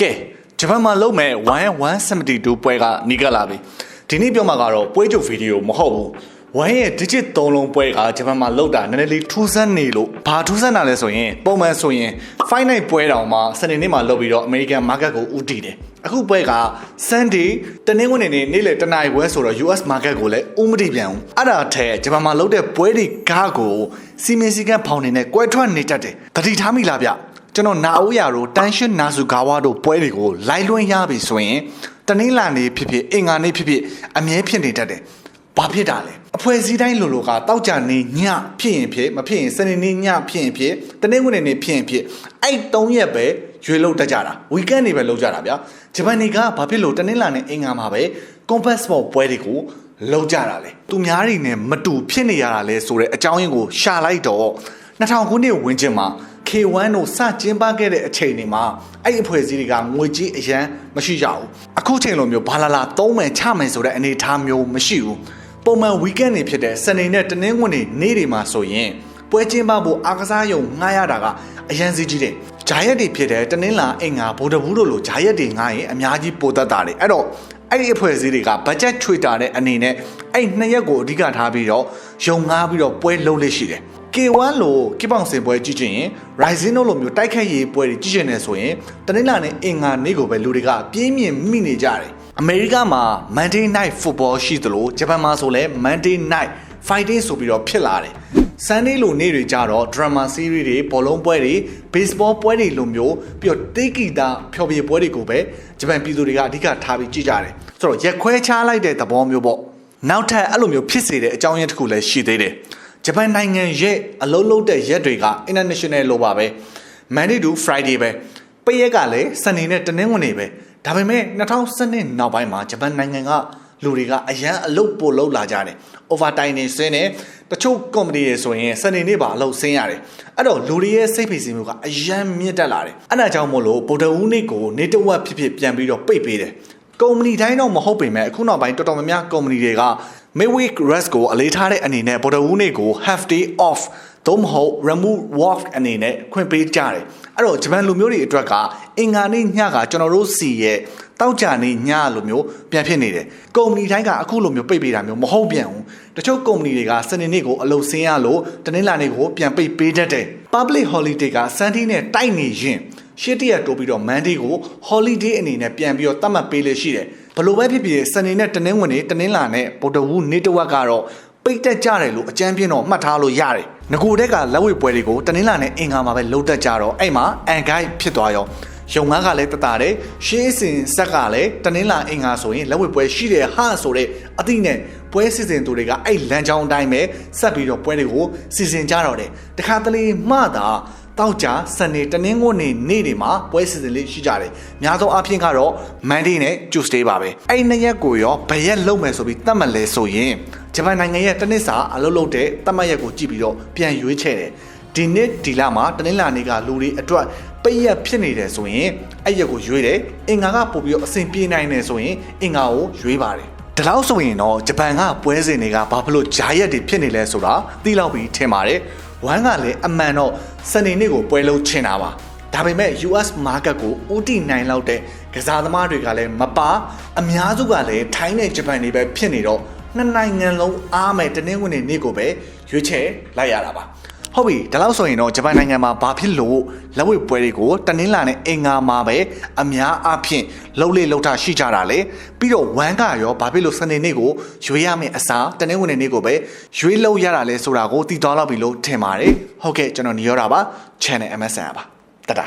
ကဲဂျပန်မှာလုပ်မဲ့1172ပွဲကနီးကပ်လာပြီဒီနေ့ပြောမှာကတော့ပွဲကြိုဗီဒီယိုမဟုတ်ဘူးဝမ်ရဲ့ digit 3လုံးပွဲကဂျပန်မှာလောက်တာနည်းနည်းလေးထူးဆန်းနေလို့ဘာထူးဆန်းတာလဲဆိုရင်ပုံမှန်ဆိုရင် fight night ပွဲတောင်မှစနေနေ့မှာလုပ်ပြီးတော့ American market ကိုဦးတည်တယ်အခုပွဲက Sunday တနင်္ဂနွေနေ့နေ့လယ်တနာရီပွဲဆိုတော့ US market ကိုလည်းဦးမတည်ပြန်ဘူးအဲ့ဒါထက်ဂျပန်မှာလုပ်တဲ့ပွဲတွေကားကိုစီမင်းစည်းကမ်းဖောင်နေနဲ့ကွဲထွက်နေတတ်တယ်တတိထားမိလားဗျ ကျွန်တော်နာအိုးရတို့တန်ရှင်နာဆူဂါဝါတို့ပွဲတွေကိုလိုက်လွှင့်ရပြီဆိုရင်တနင်္လာနေ့ဖြစ်ဖြစ်အင်္ဂါနေ့ဖြစ်ဖြစ်အမြဲဖြစ်နေတတ်တယ်။ဘာဖြစ်တာလဲ။အဖွဲ့အစည်းတိုင်းလိုလိုကတောက်ကြနေညဖြစ်ရင်ဖြစ်မဖြစ်ရင်စနေနေ့ညဖြစ်ရင်ဖြစ်တနင်္ဂနွေနေ့ဖြစ်ရင်ဖြစ်အဲ့၃ရက်ပဲရွေးလို့တက်ကြတာ။ weekend တွေပဲလုပ်ကြတာဗျာ။ဂျပန်တွေကဘာဖြစ်လို့တနင်္လာနဲ့အင်္ဂါမှာပဲ compass sport ပွဲတွေကိုလုပ်ကြတာလဲ။သူများတွေနဲ့မတူဖြစ်နေရတာလဲဆိုတဲ့အကြောင်းရင်းကိုရှာလိုက်တော့2000ခုနှစ်ဝန်းကျင်မှာ K1 တို့စကျင်းပခဲ့တဲ့အချိန်တွေမှာအဲ့ဒီအဖွဲ့အစည်းတွေကငွေကြီးအရန်မရှိကြဘူးအခုချိန်လိုမျိုးဘာလာလာသုံးမယ်ချမယ်ဆိုတဲ့အနေအထားမျိုးမရှိဘူးပုံမှန် weekend တွေဖြစ်တဲ့စနေနဲ့တနင်္ဂနွေနေ့တွေမှာဆိုရင်ပွဲကျင်းပဖို့အားကစားရုံငှားရတာကအရန်စီကြီးတယ်ဂျာရက်တွေဖြစ်တဲ့တနင်္လာအင်္ဂါဗိုလ်တဘူးတို့လိုဂျာရက်တွေငှားရင်အများကြီးပိုတတ်တာတယ်အဲ့တော့အဲ့ဒီအဖွဲ့အစည်းတွေကဘတ်ဂျက်ချွေတာတဲ့အနေနဲ့အဲ့နှစ်ရက်ကိုအဓိကထားပြီးတော့ယုံငားပြီးတော့ပွဲလုပ်လို့ရှိတယ် K1 လို့ကိပောင်စင်ပွဲကြည့်ချင်ရင် Ryzen တို့လိုမျိုးတိုက်ခတ်ရေးပွဲတွေကြည့်ချင်နေဆိုရင်တနင်္လာနဲ့အင်္ဂါနေ့ကိုပဲလူတွေကပြင်းပြင်းမိနေကြတယ်အမေရိကမှာ Monday Night Football ရှိသလိုဂျပန်မှာဆိုလည်း Monday Night Fighting ဆိုပြီးတော့ဖြစ်လာတယ် Sunday လိုနေ့တွေကြတော့ drama series တွေဘောလုံးပွဲတွေ baseball ပွဲတွေလိုမျိုးပြီးတော့တေးဂီတာဖျော်ဖြေပွဲတွေကိုပဲဂျပန်ပြည်သူတွေကအဓိကထားပြီးကြည့်ကြတယ်ဆိုတော့ရက်ခွဲချလိုက်တဲ့သဘောမျိုးပေါ့နောက်ထပ်အဲ့လိုမျိုးဖြစ်စေတဲ့အကြောင်းရင်းတစ်ခုလည်းရှိသေးတယ် ဂျပန်နိုင်ငံရဲ့အလုံးလုံးတဲ့ရက်တွေက international လိုပါပဲ Monday to Friday ပဲပိတ်ရက်ကလည်းစနေနဲ့တနင်္ဂနွေပဲဒါပေမဲ့2012နောက်ပိုင်းမှာဂျပန်နိုင်ငံကလူတွေကအရန်အလုပ်ပို့လုပ်လာကြတယ် overtime နေစင်းနေတချို့ company တွေဆိုရင်စနေနေ့ပါအလုပ်ဆင်းရတယ်အဲ့တော့လူတွေရဲ့စိတ်ဖိစီးမှုကအရန်မြင့်တက်လာတယ်အဲ့ဒါကြောင့်မို့လို့ဗုဒ္ဓဦးနေ့ကိုနေတဝက်ဖြစ်ဖြစ်ပြန်ပြီးတော့ပိတ်ပေးတယ်ကုမ္ပဏီတိုင်းတော့မဟုတ်ပေမဲ့အခုနောက်ပိုင်းတော်တော်များများကုမ္ပဏီတွေက midweek rest ကိုအလေးထားတဲ့အနေနဲ့ဗုဒ္ဓဦးနေ့ကို half day off သို့မဟုတ် remove work အနေနဲ့ခွင့်ပေးကြတယ်အဲ့တော့ဂျပန်လူမျိုးတွေအတွက်ကအင်္ဂါနေ့ညကကျွန်တော်တို့စီရဲ့တောက်ကြနေညလိုမျိုးပြန်ဖြစ်နေတယ်ကုမ္ပဏီတိုင်းကအခုလိုမျိုးပိတ်ပေးတာမျိုးမဟုတ်ပြန်ဘူးတချို့ကုမ္ပဏီတွေကစနေနေ့ကိုအလုပ်ဆင်းရလို့တနင်္လာနေ့ကိုပြန်ပိတ်ပေးတတ်တယ် public holiday က Sunday နဲ့တိုက်နေရင် ရှစ်တရက်တိုးပြီးတော့ Monday ကို holiday အနေနဲ့ပြန်ပြီးတော့သတ်မှတ်ပေးလို့ရှိတယ်ဘလို့ပဲဖြစ်ဖြစ်စနေနဲ့တနင်္ဂနွေတနင်္လာနဲ့ဗုဒ္ဓဝူးနေ့တစ်ဝက်ကတော့ပိတ်တက်ကြတယ်လို့အကြမ်းပြင်းတော့မှတ်ထားလို့ရတယ်ငကိုတက်ကလက်ဝဲပွဲတွေကိုတနင်္လာနဲ့အင်္ဂါမှာပဲလှုပ်တက်ကြတော့အဲ့မှာအန်ဂိုက်ဖြစ်သွားရောရုံငန်းကလည်းတတာတယ်ရှေးစင်ဆက်ကလည်းတနင်္လာအင်္ဂါဆိုရင်လက်ဝဲပွဲရှိတယ်ဟာဆိုတဲ့အသည့်နဲ့ပွဲစီစဉ်သူတွေကအဲ့လမ်းကြောင်းအတိုင်းပဲဆက်ပြီးတော့ပွဲတွေကိုစီစဉ်ကြတော့တယ်တခါတလေမှသာ တောက်ကြစနေတနင်္ဂနွေနေ့တွေမှာပွဲစီစဉ်လေးရှိကြတယ်။များသောအားဖြင့်ကတော့ Monday နဲ့ Tuesday ပါပဲ။အဲ့ဒီနှစ်ရက်ကိုရောဘယ်ရက်လုံးမယ်ဆိုပြီးသတ်မှတ်လဲဆိုရင်ဂျပန်နိုင်ငံရဲ့တနစ်စာအလုပ်လုပ်တဲ့သတ်မှတ်ရက်ကိုကြည့်ပြီးတော့ပြန်ရွေးချယ်တယ်။ဒီနေ့ဒီလမှာတနင်္လာနေ့ကလူတွေအတွက်ပိတ်ရက်ဖြစ်နေတယ်ဆိုရင်အဲ့ရက်ကိုရွေးတယ်။အင်္ဂါကပို့ပြီးတော့အဆင်ပြေနိုင်တယ်ဆိုရင်အင်္ဂါကိုရွေးပါတယ်။ဒီလောက်ဆိုရင်တော့ဂျပန်ကပွဲစဉ်တွေကဘာဖြစ်လို့ဂျာရက်တွေဖြစ်နေလဲဆိုတာသိလောက်ပြီးထင်ပါတယ်။ ဝမ်းကလည်းအမှန်တော့စနေနေ့ကိုပွဲလုံးချင်တာပါဒါပေမဲ့ US market ကိုဦးတည်နိုင်လောက်တဲ့ကစားသမားတွေကလည်းမပါအများစုကလည်းထိုင်းနဲ့ဂျပန်တွေပဲဖြစ်နေတော့နှစ်နိုင်ငံလုံးအားမယ်တနင်္ဂနွေနေ့ကိုပဲရွေးချယ်လိုက်ရတာပါ ဟုတ်ပြီဒါလို့ဆိုရင်တော့ဂျပန်နိုင်ငံမှာဘာဖြစ်လို့လက်ဝဲပွဲတွေကိုတနင်္လာနဲ့အင်္ဂါမှာပဲအများအားဖြင့်လှုပ်လေလှုပ်တာရှိကြတာလေပြီးတော့ဝမ်းကရောဘာဖြစ်လို့စနေနေ့ကိုရွေးရမယ့်အစားတနင်္ဂနွေနေ့ကိုပဲရွေးလှုပ်ရတာလဲဆိုတာကိုသိသွားတော့ပြီလို့ထင်ပါတယ်ဟုတ်ကဲ့ကျွန်တော်ညောတာပါ channel MSN ပါတတာ